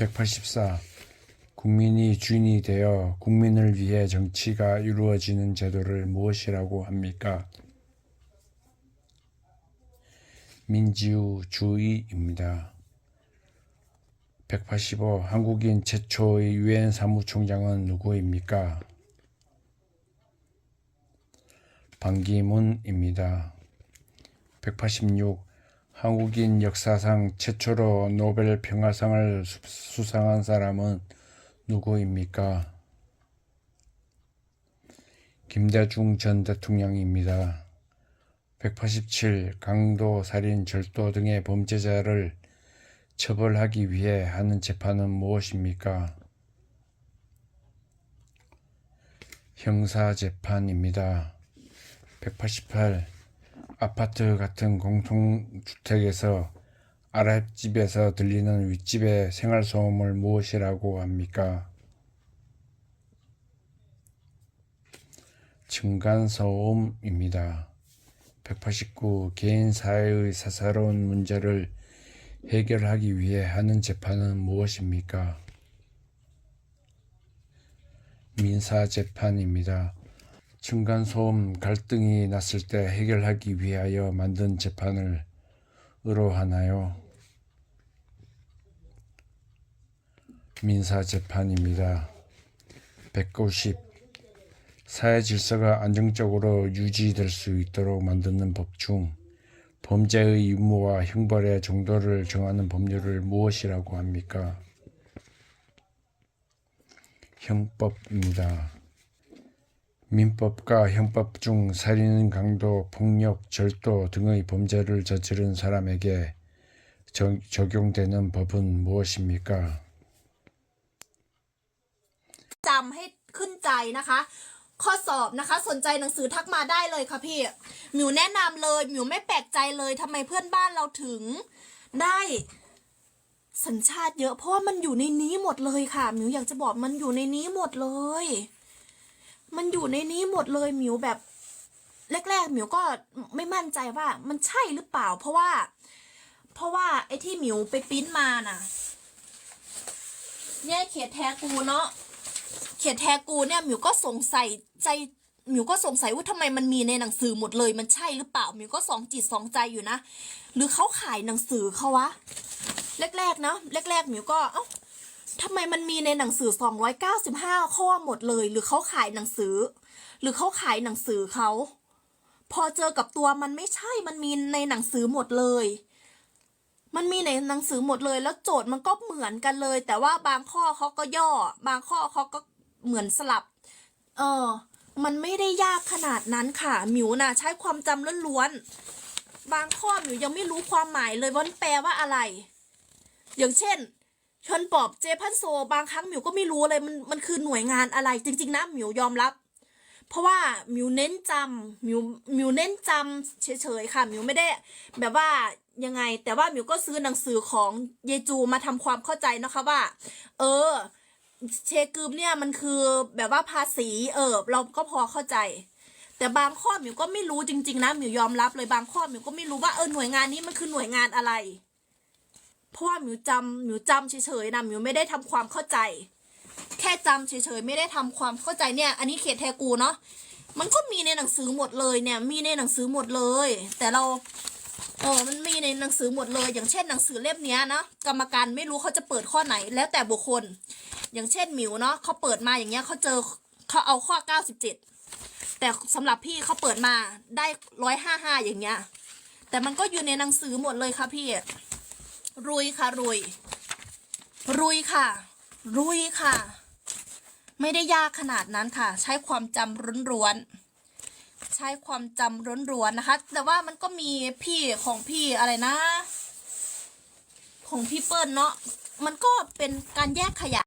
184. 국민이 주인이 되어 국민을 위해 정치가 이루어지는 제도를 무엇이라고 합니까? 민주주의입니다. 185. 한국인 최초의 유엔 사무총장은 누구입니까? 반기문입니다. 186. 한국인 역사상 최초로 노벨 평화상을 수- 수상한 사람은 누구입니까? 김대중 전 대통령입니다. 187. 강도, 살인, 절도 등의 범죄자를 처벌하기 위해 하는 재판은 무엇입니까? 형사재판입니다. 188. 아파트 같은 공통주택에서 아랫집에서 들리는 윗집의 생활소음을 무엇이라고 합니까? 층간소음입니다. 189. 개인 사회의 사사로운 문제를 해결하기 위해 하는 재판은 무엇입니까? 민사재판입니다. 층간소음 갈등이 났을 때 해결하기 위하여 만든 재판을 의로하나요? 민사재판입니다. 190. 사회 질서가 안정적으로 유지될 수 있도록 만드는 법 중 범죄의 유무와 형벌의 정도를 정하는 법률을 무엇이라고 합니까? 형법입니다. 민법과 형법 중 살인, 강도, 폭력, 절도 등의 범죄를 저지른 사람에게 적- 적용되는 법은 무엇입니까? จำให้ขึ้นใจนะคะ ข้อสอบนะคะ สนใจหนังสือทักมาได้เลยค่ะพี่หมิวแนะนำเลยหมิวไม่แปลกใจเลยทำไมเพื่อนบ้านเราถึงได้ สัญชาติเยอะ เพราะว่ามันอยู่ในนี้หมดเลยค่ะหมิวอยากจะบอกมันอยู่ในนี้หมดเลย มันอยู่ในนี้หมดเลยหมิวแบบแรกๆหมิวก็ไม่มั่นใจว่ามันใช่หรือเปล่า เพราะว่า เพราะว่าไอ้ที่หมิวไปปิ้นมาน่ะ เนี่ยเขียนแท้กูเนาะเขียนแทกูเนี่ยหมิวก็สงสัยใจหมิวก็สงสัยว่าทำไมมันมีในหนังสือหมดเลย มันใช่หรือเปล่าหมิวก็สองจิตสองใจอยู่นะหรือเขาขายหนังสือเขาวะแรกๆนะแรกๆหมิวก็เอ้า ทำไมมันมีในหนังสือ 295 ข้อหมดเลย หรือเขาขายหนังสือ หรือเขาขายหนังสือเขา พอเจอกับตัวมันไม่ใช่ มันมีในหนังสือหมดเลย มันมีในหนังสือหมดเลย แล้วโจทย์มันก็เหมือนกันเลย แต่ว่าบางข้อเขาก็ย่อ บางข้อเขาก็เหมือนสลับ เออ มันไม่ได้ยากขนาดนั้นค่ะ หมิวน่ะใช้ความจำล้วนๆ บางข้อหมิวยังไม่รู้ความหมายเลยว่ามันแปลว่าอะไร อย่างเช่น ชนปอบเจพันโซ บางครั้งหมิวก็ไม่รู้เลยมันมันคือหน่วยงานอะไร จริง ๆ นะหมิวยอมรับ เพราะว่าหมิวเน้นจำหมิวหมิวเน้นจำเฉยๆค่ะหมิวไม่ได้ แบบว่ายังไง แต่ว่าหมิวก็ซื้อหนังสือของเยจูมาทำความเข้าใจนะคะว่า เออ เชกึมเนี่ยมันคือแบบว่าภาษีเออเราก็พอเข้าใจ แต่บางข้อหมิวก็ไม่รู้จริง ๆ นะหมิวยอมรับเลยบางข้อหมิวก็ไม่รู้ว่าเออหน่วยงานนี้มันคือหน่วยงานอะไร เพราะว่ามิวจำมิวจำเฉยๆนะมิวไม่ได้ทำความเข้าใจ แค่จำเฉยๆไม่ได้ทำความเข้าใจเนี่ย อันนี้เขตแทกูเนาะมันก็มีในหนังสือหมดเลยเนี่ย มีในหนังสือหมดเลย แต่เราเออมันมีในหนังสือหมดเลย อย่างเช่นหนังสือเล่มเนี้ยนะกรรมการไม่รู้เขาจะเปิดข้อไหน แล้วแต่บุคคล อย่างเช่นหมิวเนาะเขาเปิดมาอย่างเงี้ยเขาเจอเขาเอาข้อเก้าสิบเจ็ดแต่สำหรับพี่เขาเปิดมาได้ร้อยห้าห้าอย่างเงี้ยแต่มันก็อยู่ในหนังสือหมดเลยค่ะพี่ รุยค่ะรุย รุยค่ะ รุยค่ะ ไม่ได้ยากขนาดนั้นค่ะ ใช้ความจำร้วนใช้ความจำร้วนนะคะ แต่ว่ามันก็มีพี่ของพี่อะไรนะ ของพี่เปิ้ลเนาะมันก็เป็นการแยกขยะ